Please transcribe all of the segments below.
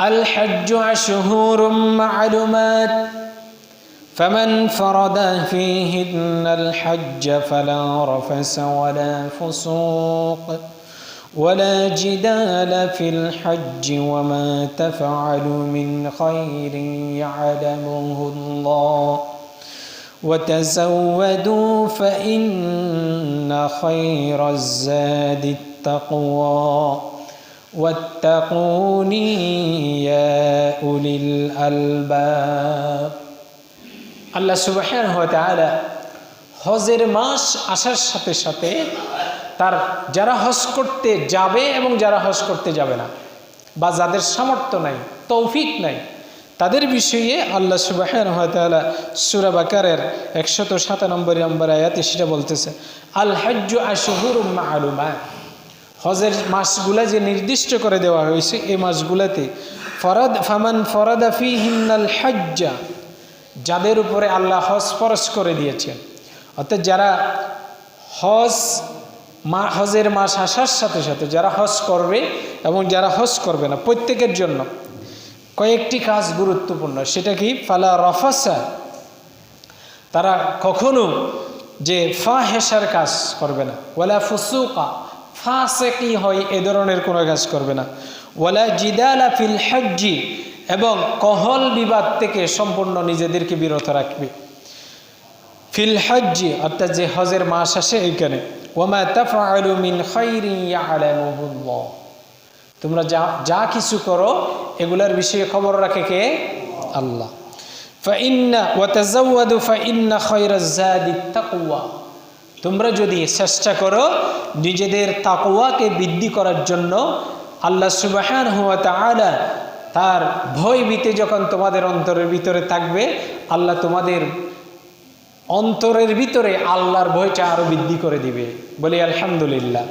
الحج أشهر معلومات. فمن فرد فيهن الحج فلا رفس ولا فسوق ولا جدال في الحج وما تفعل من خير يعلمه الله. وتزودوا فإن خير الزاد التقوى. واتقوني يا أولي الألباب আল্লাহ সুবাহের তাআলা হজের মাস আসার সাথে সাথে তার যারা হজ করতে যাবে এবং যারা হজ করতে যাবে না বা যাদের সামর্থ্য নাই তৌফিক নাই তাদের বিষয়ে আল্লাহ সুবাহের তাআলা সুরা বাকারের একশত সাতানব্বই নম্বর আয়াতে সেটা বলতেছে আল হজ্জু আশহুর মালুমা হজের মাসগুলা যে নির্দিষ্ট করে দেওয়া হয়েছে এই মাসগুলাতে ফরাদ, ফামান ফরাদা ফি হিন্নাল হজ্জা, যাদের উপরে আল্লাহ হজ ফরজ করে দিয়েছেন। অর্থাৎ যারা হজ মা, হজের মাস আসার সাথে সাথে যারা হজ করবে এবং যারা হজ করবে না, প্রত্যেকের জন্য কয়েকটি কাজ গুরুত্বপূর্ণ। সেটা কি? ফালা রফাসা, তারা কখনো যে ফা হেসার কাজ করবে না। ওয়ালা ফুসুকা ফাঁসে কি হয় এ ধরনের কোনো কাজ করবে না। ওয়ালা জিদালা ফিল হজ্জি, এবং কহল বিবাদ থেকে সম্পূর্ণ নিজেদেরকে বিরত রাখবে। ফিল হজ্জি, অর্থাৎ যে হজের মাস আসে এইখানে। ওমা তাফআলু মিন তোমরা যা যা কিছু করো, এগুলার বিষয়ে খবর রাখে কে? আল্লাহ। ফাইন্না ওয়াতাজাওয়াদু ফাইন্না খায়রাজ জাদি তাকওয়া তোমরা যদি চেষ্টা করো নিজেদের তাকুয়াকে বৃদ্ধি করার জন্য, আল্লাহ সুবহানাহু ওয়া তাআলা তার ভয় ভীতি যখন তোমাদের অন্তরের ভিতরে থাকবে, আল্লাহ তোমাদের অন্তরের ভিতরে আল্লাহর ভয়টা আরও বৃদ্ধি করে দিবে। বলি আলহামদুলিল্লাহ।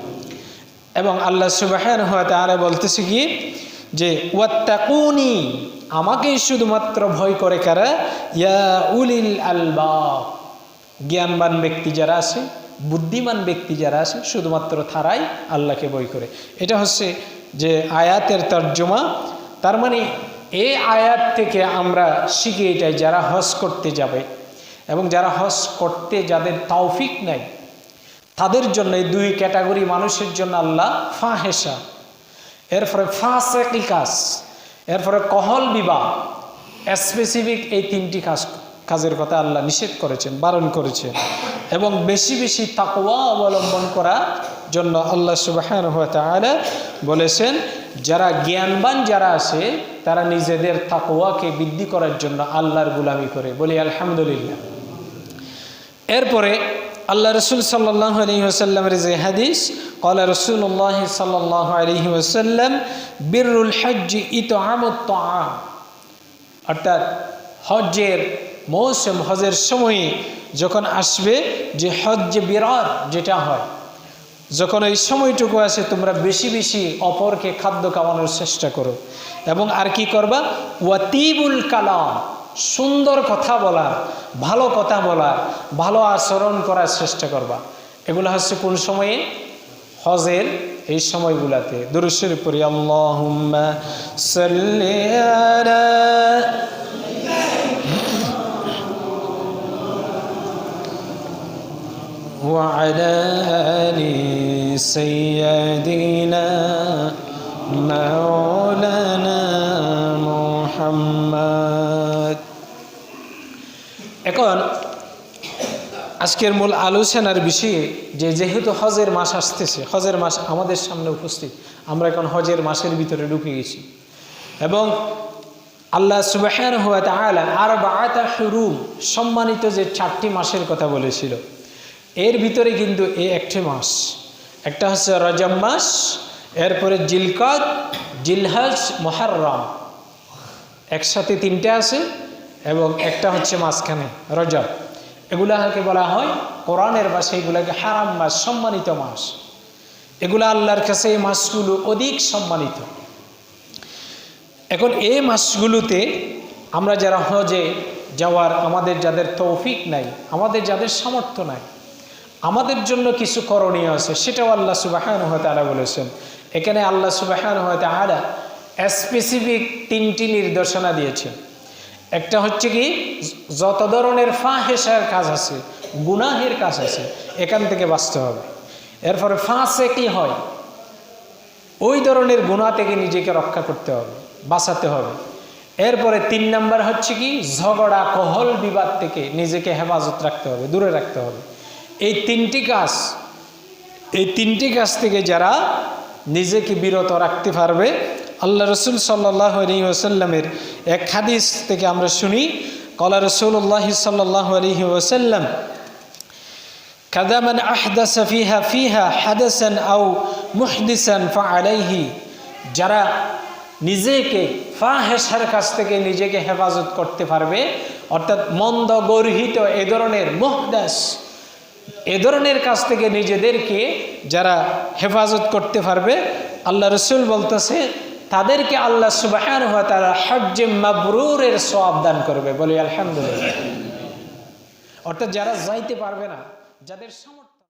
এবং আল্লাহ সুবাহান হওয়াতে আরে বলতেছে কি? যে, ওয়াত্তাকুনি, আমাকেই শুধুমাত্র ভয় করে কারা? ইয়া উলিল আলবা জ্ঞানবান ব্যক্তি যারা আছে, বুদ্ধিমান ব্যক্তি যারা আছে, শুধুমাত্র তারাই আল্লাহকে বই করে। এটা হচ্ছে যে আয়াতের তর্জমা। তার মানে এই আয়াত থেকে আমরা শিখে এটাই, যারা হজ করতে যাবে এবং যারা হজ করতে যাদের তৌফিক নাই, তাদের জন্য এই দুই ক্যাটাগরি মানুষের জন্য আল্লাহ ফাহেসা এরপরে ফাঁসেকি কাজ এরপরে কহল বিবাহ। স্পেসিফিক এই তিনটি কাজ কাজের কথা আল্লাহ নিষেধ করেছেন, বারণ করেছেন। এবং বেশি বেশি তাকওয়া অবলম্বন করার জন্য আল্লাহ সুবাহ বলেছেন, যারা জ্ঞানবান যারা আছে, তারা নিজেদের তাকওয়াকে বৃদ্ধি করার জন্য আল্লাহর গুলামি করে। বলি আলহামদুলিল্লাহ। এরপরে আল্লাহ রসুল সাল্লাহ আলহি আসাল্লামের যে হাদিস কলা রসুল্লাহ সাল্লাহ আলহি আসাল্লাম বিরুল হজ্জ ইত আমত অর্থাৎ হজ্জের মৌসুম হজের সময়ে যখন আসবে যে হজ যে বিরাট যেটা হয়, যখন এই সময়টুকু আসে তোমরা বেশি বেশি অপরকে খাদ্য খাওয়ানোর চেষ্টা করো। এবং আর কি করবা? ওয়াতিবুল কালাম, সুন্দর কথা বলা, ভালো কথা বলা, ভালো আচরণ করার চেষ্টা করবা। এগুলো হচ্ছে কোন সময়ে? হজের এই সময়গুলাতে। দুরুশের পরি আল্লাহ وعلى آل سيدنا مولانا محمد এখন আজকের মূল আলোচনার বিষয়ে যে যেহেতু হজের মাস আসতেছে হজের মাস আমাদের সামনে উপস্থিত আমরা এখন হজের মাসের ভিতরে ঢুকে গেছি এবং আল্লাহ সুবাহের হওয়া তাহলে আর বাতা শুরুম সম্মানিত যে চারটি মাসের কথা বলেছিল এর ভিতরে কিন্তু এ একটি মাস। একটা হচ্ছে রজম মাস, এরপরে জিলকদ, জিলহজ মহারম একসাথে তিনটে আছে এবং একটা হচ্ছে মাঝখানে, রজব। এগুলাকে বলা হয় কোরআনের মাসে, এগুলাকে হারাম মাস, সম্মানিত মাস। এগুলো আল্লাহর কাছে এই মাসগুলো অধিক সম্মানিত। এখন এই মাসগুলোতে আমরা যারা হজে যাওয়ার আমাদের যাদের তৌফিক নাই, আমাদের যাদের সামর্থ্য নাই আমাদের জন্য কিছু করণীয় আছে, সেটাও আল্লাহ সুবাহান হয়তো আলা বলেছেন। এখানে আল্লাহ সুবাহান হয়তো আলা স্পেসিফিক তিনটি নির্দেশনা দিয়েছেন। একটা হচ্ছে কি, যত ধরনের ফাহেসার কাজ আছে, গুনাহের কাজ আছে, এখান থেকে বাঁচতে হবে। এরপরে ফাঁসে কি হয়? ওই ধরনের গুণা থেকে নিজেকে রক্ষা করতে হবে, বাঁচাতে হবে। এরপরে তিন নাম্বার হচ্ছে কি, ঝগড়া, কহল বিবাদ থেকে নিজেকে হেফাজত রাখতে হবে, দূরে রাখতে হবে। এই তিনটি কাজ, এই তিনটি কাজ থেকে যারা নিজেকে বিরত রাখতে পারবে, আল্লাহ রসুল সাল্লাহ আলী ওসাল্লামের এক হাদিস থেকে আমরা শুনি, কলা রসুল্লাহ সাল্লাহ আলী ওসাল্লাম কাদামান আহদাসা ফিহা ফিহা হাদাসান আউ মুহদিসান ফা আলাইহি যারা নিজেকে ফা ফাহেসার কাছ থেকে নিজেকে হেফাজত করতে পারবে, অর্থাৎ মন্দ গর্হিত এ ধরনের মুহদাস এ ধরনের কাছ থেকে নিজেদেরকে যারা হেফাজত করতে পারবে, আল্লাহ রসুল বলতেছে, তাদেরকে আল্লাহ সুবাহান হওয়া তারা হজ্জে মাবরুরের সব দান করবে। বলি, আলহামদুলিল্লাহ। অর্থাৎ যারা যাইতে পারবে না, যাদের